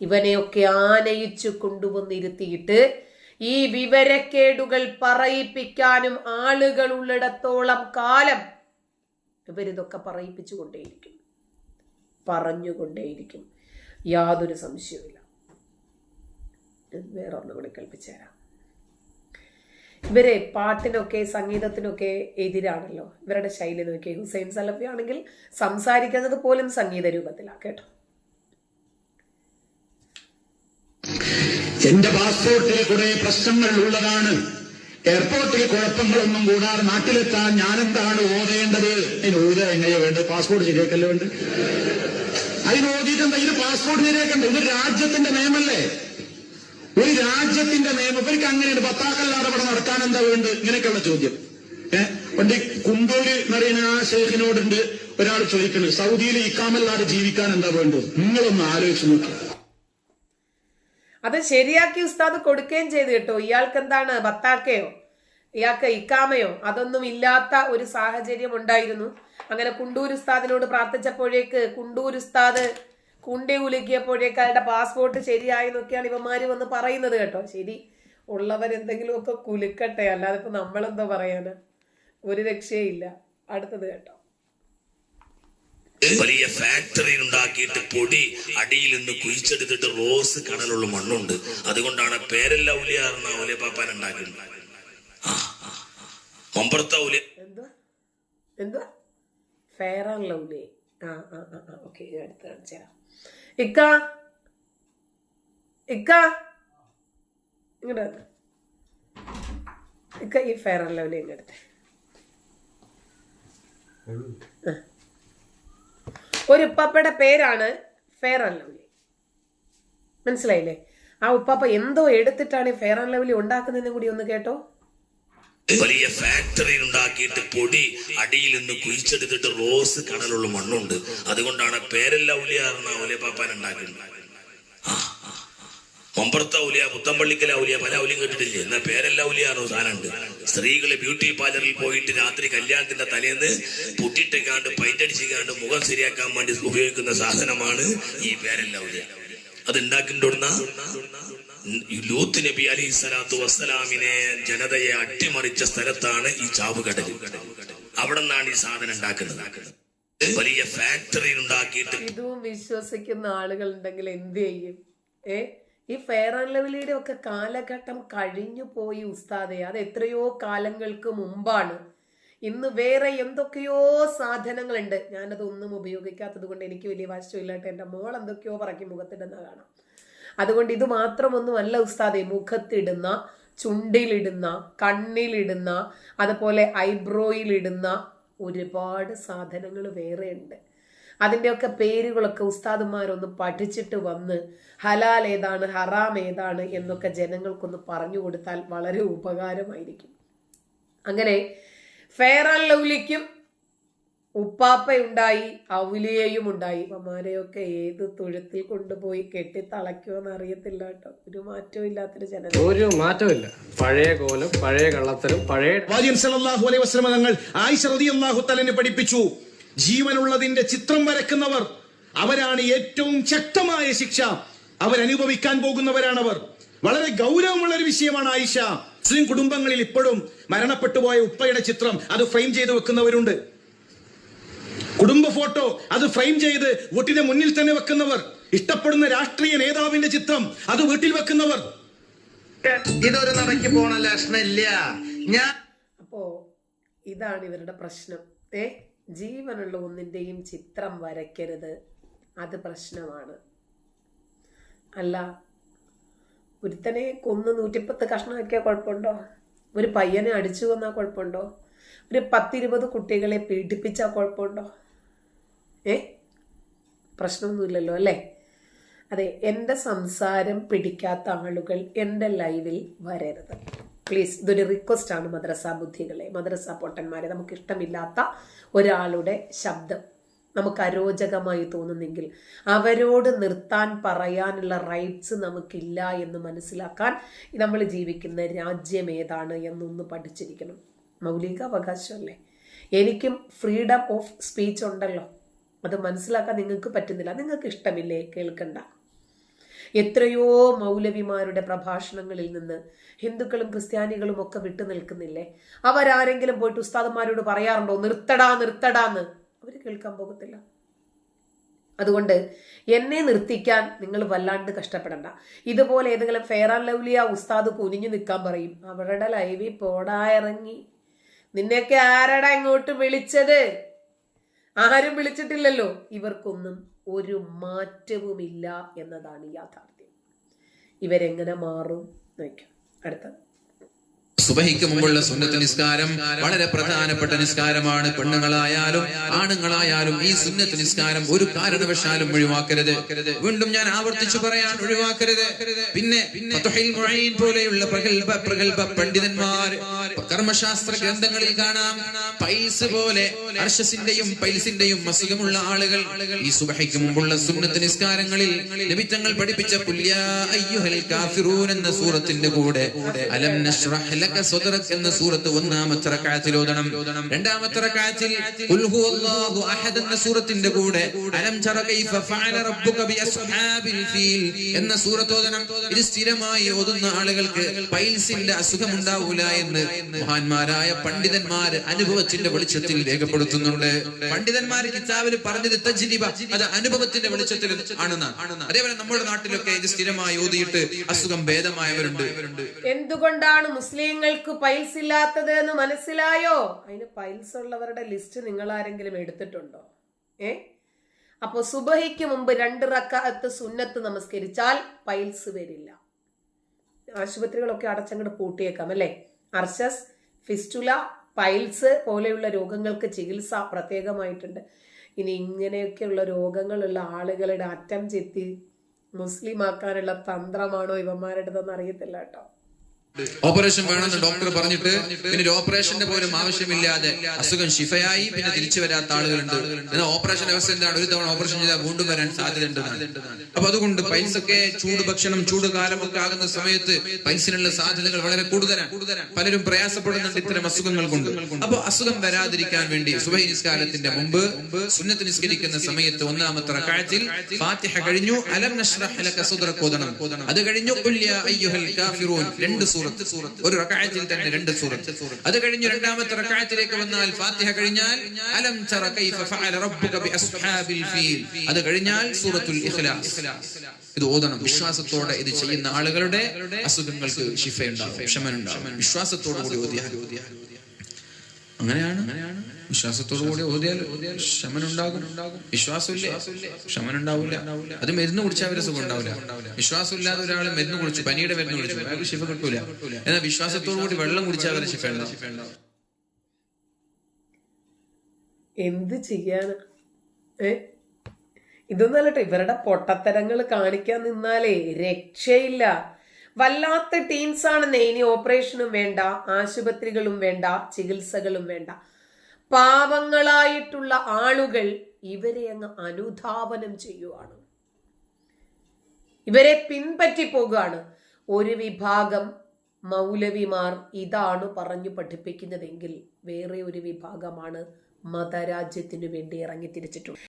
ഇവനെയൊക്കെ ആനയിച്ചു കൊണ്ടുവന്നിരുത്തിയിട്ട് ഈ വിവരക്കേടുകൾ പറയിപ്പിക്കാനും ആളുകൾ ഉള്ളിടത്തോളം കാലം ഇവരിതൊക്കെ പറയിപ്പിച്ചു കൊണ്ടേയിരിക്കും പറഞ്ഞുകൊണ്ടേയിരിക്കും. യാതൊരു സംശയവുമില്ല. വേറെ ഒന്നും കൂടി കൽപ്പിച്ചുതരാം ഇവരെ പാട്ടിനൊക്കെ സംഗീതത്തിനൊക്കെ എതിരാണല്ലോ. ഇവരുടെ ശൈലി നോക്കിയ ഹുസൈൻ സലഫി ആണെങ്കിൽ സംസാരിക്കുന്നത് പോലും സംഗീത രൂപത്തിലാണ് കേട്ടോ? എന്റെ പാസ്പോർട്ടിൽ കുറെ പ്രശ്നങ്ങൾ ഉള്ളതാണ്. എയർപോർട്ടിൽ കുഴപ്പങ്ങളൊന്നും കൂടാതെ നാട്ടിലെത്താൻ ഞാനെന്താണ് ഓതേണ്ടത്? അതിന് ഓതുക എങ്ങനെയോ വേണ്ടത്? പാസ്പോർട്ട് ശരിയാക്കല്ലേ വേണ്ട അതിന് ഓതിയിട്ടുണ്ട് ഇത് പാസ്പോർട്ട് ശരിയാക്കണ്ട? ഇത് രാജ്യത്തിന്റെ നിയമല്ലേ. ഒരു രാജ്യത്തിന്റെ നിയമം. ഇവർക്ക് അങ്ങനെയുണ്ട്. പത്താക്കല്ലാതെ ഇവിടെ നടത്താൻ എന്താ വേണ്ടത്? ഇങ്ങനെയൊക്കെയുള്ള ചോദ്യം. ഏഹ് പണ്ട് കുണ്ടൂര് എന്ന് പറയുന്ന ആ ഷെയ്ഖിനോടുണ്ട് ഒരാൾ ചോദിക്കുന്നത് സൗദിയിൽ ഇക്കാമല്ലാതെ ജീവിക്കാൻ എന്താ വേണ്ടത്? നിങ്ങളൊന്ന് ആലോചിച്ച് നോക്കി. അത് ശരിയാക്കി ഉസ്താദ് കൊടുക്കുകയും ചെയ്തു കേട്ടോ. ഇയാൾക്ക് എന്താണ് ബത്താക്കയോ ഇയാൾക്ക് ഇക്കാമയോ? അതൊന്നും ഇല്ലാത്ത ഒരു സാഹചര്യം ഉണ്ടായിരുന്നു. അങ്ങനെ കുണ്ടൂർ ഉസ്താദിനോട് പ്രാർത്ഥിച്ചപ്പോഴേക്ക് കുണ്ടൂർ ഉസ്താദ് കുണ്ടി ഉലുക്കിയപ്പോഴേക്ക് അയാളുടെ പാസ്പോർട്ട് ശരിയായി എന്നൊക്കെയാണ് ഇവന്മാര് വന്ന് പറയുന്നത് കേട്ടോ. ശരി ഉള്ളവരെന്തെങ്കിലുമൊക്കെ കുലുക്കട്ടെ. അല്ലാതെ ഇപ്പൊ നമ്മളെന്തോ പറയാനാ? ഒരു രക്ഷയില്ല. അടുത്തത് കേട്ടോ. വലിയ ഫാക്ടറി ഉണ്ടാക്കിയിട്ട് പൊടി അടിയിൽ നിന്ന് കുഴിച്ചെടുത്തിട്ട് റോസ് കടലുള്ള മണ്ണുണ്ട്. അതുകൊണ്ടാണ് പേരെല്ലാം ഉലിയാറുന്ന ഉലിയ പാപ്പാൻ ഉണ്ടാക്കുന്നത് ആ, ആ, എന്താ മമ്പറത്ത ഉലിയ എന്തുവാ? എന്തുവാ? ഫെയർ ആൻഡ് ലവ്ലി ആ ആ ആ ആ. ഓക്കെ അടുത്ത് കാണിച്ചു തരാം. ഇക്ക? ഇക്ക? ഇങ്ങോട്ട് ഇക്ക ഈ ഫെയർ ആൻഡ് ലവ്ലി ഇങ്ങടുത്തെ ഒരു ഉപ്പാപ്പയുടെ പേരാണ് ഫെയർ ആൻഡ് ലവ്ലി. മനസ്സിലായില്ലേ? ആ ഉപ്പാപ്പ എന്തോ എടുത്തിട്ടാണ് ഫെയർ ആൻഡ് ലവ്ലി ഉണ്ടാക്കുന്നതെന്ന് കൂടി ഒന്ന് കേട്ടോ. വലിയ ഫാക്ടറി ഉണ്ടാക്കിയിട്ട് പൊടി അടിയിൽ നിന്ന് കുഴിച്ചെടുത്തിട്ട് റോസ് കടലുള്ള മണ്ണുണ്ട്. അതുകൊണ്ടാണ് പേരെല്ലാം ഉലിയാറുന്ന ഉലിയപ്പാപ്പാൻ പാപ്പാൻ ഉണ്ടാക്കുന്നത് ആ, ആ, ആ. മമ്പറത്ത ഔലിയ പുത്തമ്പള്ളിക്കല ഔലിയ പല ഔലിയും കേട്ടിട്ടില്ലേ? എന്നാ പേരെല്ലാം ഔലിയാറോ സാധനമുണ്ട്. സ്ത്രീകൾ ബ്യൂട്ടി പാർലറിൽ പോയിട്ട് രാത്രി കല്യാണത്തിന്റെ തലേന്ന് പുട്ടിട്ടേക്കാണ്ട് പൈറ്റടിച്ചിക്കാണ്ട് മുഖം ശരിയാക്കാൻ വേണ്ടി ഉപയോഗിക്കുന്ന സാധനമാണ് ഈ പേരെല്ലാം ഔലിയ. അത് ഉണ്ടാക്കിണ്ടോടുന്ന ലൂത്ത് നബി അലൈഹി സ്വലാത്തു വസ്സലാമിനെ ജനതയെ അട്ടിമറിച്ച സ്ഥലത്താണ് ഈ ചാവുകടൽ അവിടെ നിന്നാണ് ഈ സാധനം ഉണ്ടാക്കുന്നത് വലിയ ഫാക്ടറി ഉണ്ടാക്കിയിട്ട് വിശ്വസിക്കുന്ന ആളുകൾ ഉണ്ടെങ്കിൽ എന്ത് ചെയ്യും? ഏ? ഈ ഫെയർ ആൻഡ് ലവ്ലിയുടെ ഒക്കെ കാലഘട്ടം കഴിഞ്ഞു പോയി ഉസ്താദെ. അത് എത്രയോ കാലങ്ങൾക്ക് മുമ്പാണ്. ഇന്ന് വേറെ എന്തൊക്കെയോ സാധനങ്ങളുണ്ട്. ഞാനതൊന്നും ഉപയോഗിക്കാത്തത് കൊണ്ട് എനിക്ക് വലിയ വശമില്ലാട്ട്. എന്റെ മോൾ എന്തൊക്കെയോ പറക്കി മുഖത്തിടുന്ന കാണാം. അതുകൊണ്ട് ഇത് മാത്രമൊന്നുമല്ല ഉസ്താദെ. മുഖത്തിടുന്ന ചുണ്ടിലിടുന്ന കണ്ണിലിടുന്ന അതുപോലെ ഐബ്രോയിലിടുന്ന ഒരുപാട് സാധനങ്ങൾ വേറെയുണ്ട് അതിന്റെയൊക്കെ പേരുകളൊക്കെ ഉസ്താദുമാരൊന്ന് പഠിച്ചിട്ട് വന്ന് ഹലാൽ ഏതാണ് ഹറാം ഏതാണ് എന്നൊക്കെ ജനങ്ങൾക്കൊന്ന് പറഞ്ഞു കൊടുത്താൽ വളരെ ഉപകാരമായിരിക്കും. അങ്ങനെ ഫെയർ ആൻഡ് ലവ്ലിക്കും ഉപ്പാപ്പയുണ്ടായി ഔലിയയും ഉണ്ടായി. അമ്മാരെയൊക്കെ ഏത് തൊഴുത്തിൽ കൊണ്ടുപോയി കെട്ടി തളയ്ക്കുമെന്ന് അറിയത്തില്ല കേട്ടോ. ഒരു മാറ്റവും ഇല്ലാത്തൊരു ജനത. ഒരു മാറ്റമില്ല പഴയ കോലം പഴയ കള്ളത്തരം പഴയ തങ്ങൾ ആയിഷ റളിയല്ലാഹു പഠിപ്പിച്ചു. ജീവനുള്ളതിന്റെ ചിത്രം വരക്കുന്നവർ. അവരാണ് ഏറ്റവും ശക്തമായ ശിക്ഷ. അവരനുഭവിക്കാൻ പോകുന്നവരാണവർ. വളരെ ഗൗരവമുള്ള ഒരു വിഷയമാണ് ആയിഷ. മുസ്ലിം കുടുംബങ്ങളിൽ ഇപ്പോഴും മരണപ്പെട്ടു പോയ ഉപ്പയുടെ ചിത്രം അത് ഫ്രെയിം ചെയ്ത് വെക്കുന്നവരുണ്ട്. കുടുംബ ഫോട്ടോ അത് ഫ്രെയിം ചെയ്ത് വീട്ടിന്റെ മുന്നിൽ തന്നെ വെക്കുന്നവർ. ഇഷ്ടപ്പെടുന്ന രാഷ്ട്രീയ നേതാവിന്റെ ചിത്രം അത് വീട്ടിൽ വെക്കുന്നവർ. ഇതൊരു നടക്ക് പോണ ലക്ഷണില്ല ഞാൻ അപ്പോ ഇതാണ് ഇവരുടെ പ്രശ്നം. ഏ? ജീവനുള്ള ഒന്നിന്റെയും ചിത്രം വരയ്ക്കരുത്. അത് പ്രശ്നമാണ്. അല്ല ഒരുത്തനെ കൊന്ന് നൂറ്റിപ്പത്ത് കഷ്ണമാക്കിയാൽ കുഴപ്പമുണ്ടോ? ഒരു പയ്യനെ അടിച്ചു വന്നാൽ കുഴപ്പമുണ്ടോ? ഒരു പത്തിരുപത് കുട്ടികളെ പീഡിപ്പിച്ചാൽ കുഴപ്പമുണ്ടോ? ഏ? പ്രശ്നമൊന്നുമില്ലല്ലോ അല്ലേ? അതെ എന്റെ സംസാരം പിടിക്കാത്ത ആളുകൾ എന്റെ ലൈവിൽ വരരുത്. പ്ലീസ് ഇതൊരു റിക്വസ്റ്റ് ആണ് മദ്രസ ബുദ്ധികളെ. മദ്രസ പൊട്ടന്മാരെ നമുക്ക് ഇഷ്ടമില്ലാത്ത ഒരാളുടെ ശബ്ദം. നമുക്ക് അരോചകമായി തോന്നുന്നെങ്കിൽ അവരോട് നിർത്താൻ പറയാനുള്ള റൈറ്റ്സ് നമുക്കില്ല എന്ന് മനസ്സിലാക്കാൻ നമ്മൾ ജീവിക്കുന്ന രാജ്യം ഏതാണ് എന്നൊന്ന് പഠിച്ചിരിക്കണം. മൗലിക അവകാശമല്ലേ എനിക്കും ഫ്രീഡം ഓഫ് സ്പീച്ച് ഉണ്ടല്ലോ. അത് മനസ്സിലാക്കാൻ നിങ്ങൾക്ക് പറ്റുന്നില്ല. നിങ്ങൾക്ക് ഇഷ്ടമില്ലേ? കേൾക്കണ്ട. എത്രയോ മൗലവിമാരുടെ പ്രഭാഷണങ്ങളിൽ നിന്ന് ഹിന്ദുക്കളും ക്രിസ്ത്യാനികളും ഒക്കെ വിട്ടു നിൽക്കുന്നില്ലേ? അവരാരെങ്കിലും പോയിട്ട് ഉസ്താദന്മാരോട് പറയാറുണ്ടോ? നിർത്തടാ നിർത്തടാന്ന്? അവർ കേൾക്കാൻ പോകത്തില്ല. അതുകൊണ്ട് എന്നെ നിർത്തിക്കാൻ നിങ്ങൾ വല്ലാണ്ട് കഷ്ടപ്പെടണ്ട. ഇതുപോലെ ഏതെങ്കിലും ഫെയർ ആൻഡ് ലവ്ലിയ ഉസ്താദ് കുനിഞ്ഞു നിൽക്കാൻ പറയും. അവരുടെ ലൈവിൽ പോടാ ഇറങ്ങി. നിന്നെയൊക്കെ ആരടാ ഇങ്ങോട്ട് വിളിച്ചത്? ആരും വിളിച്ചിട്ടില്ലല്ലോ. ഇവർക്കൊന്നും ഒരു മാറ്റവുമില്ല എന്നതാണ് യാഥാർത്ഥ്യം. ഇവരെങ്ങനെ മാറും? നോക്കാം. അടുത്തത് സുബഹിക്ക് മുമ്പുള്ള സുന്നത്ത് നിസ്കാരം വളരെ പ്രധാനപ്പെട്ട നിസ്കാരമാണ്. പെണ്ണുങ്ങളായാലും ആണുങ്ങളായാലും ഈ സുന്നത്ത് നിസ്കാരം ഒരു കാരണവശാലും ഒഴിവാക്കരുത്. വീണ്ടും ഞാൻ ആവർത്തിച്ചു പറയാൻ ഒഴിവാക്കരുത്. പിന്നെ പോലെയുള്ള പ്രഗത്ഭ പ്രഗത്ഭ പണ്ഡിതന്മാർ കർമ്മശാസ്ത്ര ഗ്രന്ഥങ്ങളിൽ കാണാം. പൈസ പോലെ അർഷസിന്റെയും പൈൽസിന്റെയും അസുഖമുള്ള ആളുകൾ ഈ സുബഹിക്ക് മുമ്പുള്ള സുന്നത്ത് നിസ്കാരങ്ങളിൽ ലഭിച്ചങ്ങൾ പഠിപ്പിച്ച പുല്യ അയ്യുഹൽ കാഫിറൂൻ എന്ന സൂറത്തിന്റെ കൂടെ അലം നശ്രഹ് ലക സ്വദറക് എന്ന സൂറത്ത് ഒന്നാമത്തെ റക്അത്തിൽ ഓതണം. രണ്ടാമത്തെ റക്അത്തിൽ ഖുൽ ഹുവല്ലാഹു അഹദ് എന്ന സൂറത്തിന്റെ കൂടെ അലം തറ കൈഫ ഫഅല റബ്ബുക ബി അസ്ഹാബിൽ ഫീൽ എന്ന സൂറത്ത് ഓതണം. ഇത് സ്ഥിരമായി ഓതുന്ന ആളുകൾക്ക് പൈൽസിന്റെ അസുഖം ഉണ്ടാവൂല എന്ന് മഹാന്മാരായ പണ്ഡിതന്മാർ അനുഭവത്തിന്റെ വെളിച്ചത്തിൽ രേഖപ്പെടുത്തുന്നുണ്ട്. പണ്ഡിതന്മാർ കിതാബിൽ പറഞ്ഞത് തജ്രിബ അത് അനുഭവത്തിന്റെ വെളിച്ചത്തിൽ ആണെന്നാണ് അതേപോലെ നമ്മുടെ നാട്ടിലൊക്കെ ഇത് സ്ഥിരമായി ഓതിയിട്ട് അസുഖം ഭേദമായവരുണ്ട്. എന്തുകൊണ്ടാണ് മുസ്ലിങ്ങൾക്ക് പൈൽസ് ഇല്ലാത്തത് എന്ന് മനസ്സിലായോ? അതിന് പൈൽസ് ഉള്ളവരുടെ ലിസ്റ്റ് നിങ്ങൾ ആരെങ്കിലും എടുത്തിട്ടുണ്ടോ? ഏ? അപ്പോൾ സുബഹിക്ക് മുമ്പ് രണ്ട് റക്കാത്ത് സുന്നത്ത് നമസ്കരിച്ചാൽ പൈൽസ് വരില്ല. ആശുപത്രികളൊക്കെ അടച്ചങ്ങോട്ട് പൂട്ടിയേക്കാം അല്ലേ? അർശസ് ഫിസ്റ്റുല പൈൽസ് പോലെയുള്ള രോഗങ്ങൾക്ക് ചികിത്സ പ്രത്യേകമായിട്ടുണ്ട്. ഇനി ഇങ്ങനെയൊക്കെയുള്ള രോഗങ്ങളുള്ള ആളുകളുടെ അറ്റം ചെത്തി മുസ്ലിം ആക്കാനുള്ള തന്ത്രമാണോ ഇവന്മാരുടേതെന്ന് അറിയത്തില്ല കേട്ടോ. ഓപ്പറേഷൻ വേണമെന്ന് ഡോക്ടർ പറഞ്ഞിട്ട് പിന്നെ ഒരു ഓപ്പറേഷന്റെ പോലും ആവശ്യമില്ലാതെ അസുഖം ശിഫയായി പിന്നെ തിരിച്ചു വരാത്ത ആളുകളുണ്ട്. എന്നാൽ ഓപ്പറേഷൻ അവസ്ഥ എന്താണ്? ഒരു തവണ ഓപ്പറേഷൻ ചെയ്താൽ വീണ്ടും വരാൻ സാധ്യതയുണ്ട് അപ്പൊ അതുകൊണ്ട് പൈൽസൊക്കെ ചൂട് ഭക്ഷണം ചൂട് കാലമൊക്കെ ആകുന്ന സമയത്ത് പൈൽസിനുള്ള സാധ്യതകൾ വളരെ കൂടുതലാണ്. പലരും പ്രയാസപ്പെടുന്നുണ്ട് ഇത്തരം അസുഖങ്ങൾ കൊണ്ട്. അപ്പൊ അസുഖം വരാതിരിക്കാൻ വേണ്ടി സുബഹി നിസ്കാരത്തിന്റെ മുമ്പ് സുന്നത്ത് നിസ്കരിക്കുന്ന സമയത്ത് ഒന്നാമത്തെ റക്അത്തിൽ ഫാത്തിഹ കഴിഞ്ഞു. അലം നശ്റഹ് ലക അത് കഴിഞ്ഞു. കാഫിറൂൻ. രണ്ട് സൂറത്ത് ഒരു റക്അത്തിൽ തന്നെ രണ്ട് സൂറത്ത്. അത് കഴിഞ്ഞു രണ്ടാമത്തെ റക്അത്തിലേക്ക് വന്നാൽ ഫാത്തിഹ കഴിഞ്ഞാൽ അലം തറ കൈഫ ഫഅല റബ്ബുക ബി അസ്ഹാബിൽ ഫീൽ. അത് കഴിഞ്ഞാൽ സൂറത്തുൽ ഇഖ്ലാസ്. ഇത് ഓതണം. വിശ്വാസത്തോടെ ഇത് ചെയ്യുന്ന ആളുകളുടെ അസുഖങ്ങൾക്ക് ശിഫയുണ്ടാവും ക്ഷമനുണ്ടാവും വിശ്വാസത്തോടു കൂടി ഓതിയാൽ. അങ്ങനെയാണ്. വിശ്വാസത്തോടു കൂടി ഓതിയാൽ ശമനുണ്ടാകും വിശ്വാസമില്ലേ? ശമനുണ്ടാവില്ല അത് മരുന്ന് കുടിച്ചാൽ അവരെ സുഖം ഉണ്ടാവില്ല. വിശ്വാസമില്ലാതെ ഒരാൾ മരുന്ന് കുടിച്ചു പനിയുടെ മരുന്ന് കുടിച്ചു അയാൾക്ക് ശിഫ കിട്ടൂല. എന്നാൽ വിശ്വാസത്തോടു കൂടി വെള്ളം കുടിച്ചാൽ അവരെ ശിഫ ഉണ്ടാവും. എന്ത് ചെയ്യാനാ? ഇതൊന്നല്ലട്ടോ ഇവരുടെ പൊട്ടത്തരങ്ങൾ കാണിക്കാൻ നിന്നാലേ രക്ഷയില്ല. വല്ലാത്ത ടീംസ് ആണെന്നേ. ഇനി ഓപ്പറേഷനും വേണ്ട ആശുപത്രികളും വേണ്ട ചികിത്സകളും വേണ്ട. പാവങ്ങളായിട്ടുള്ള ആളുകൾ ഇവരെ അങ്ങ് അനുധാവനം ചെയ്യുവാണ്. ഇവരെ പിൻപറ്റി പോകുകയാണ് ഒരു വിഭാഗം മൗലവിമാർ ഇതാണ് പറഞ്ഞു പഠിപ്പിക്കുന്നതെങ്കിൽ വേറെ ഒരു വിഭാഗമാണ് മതരാജ്യത്തിനു വേണ്ടി ഇറങ്ങി തിരിച്ചിട്ടുള്ളത്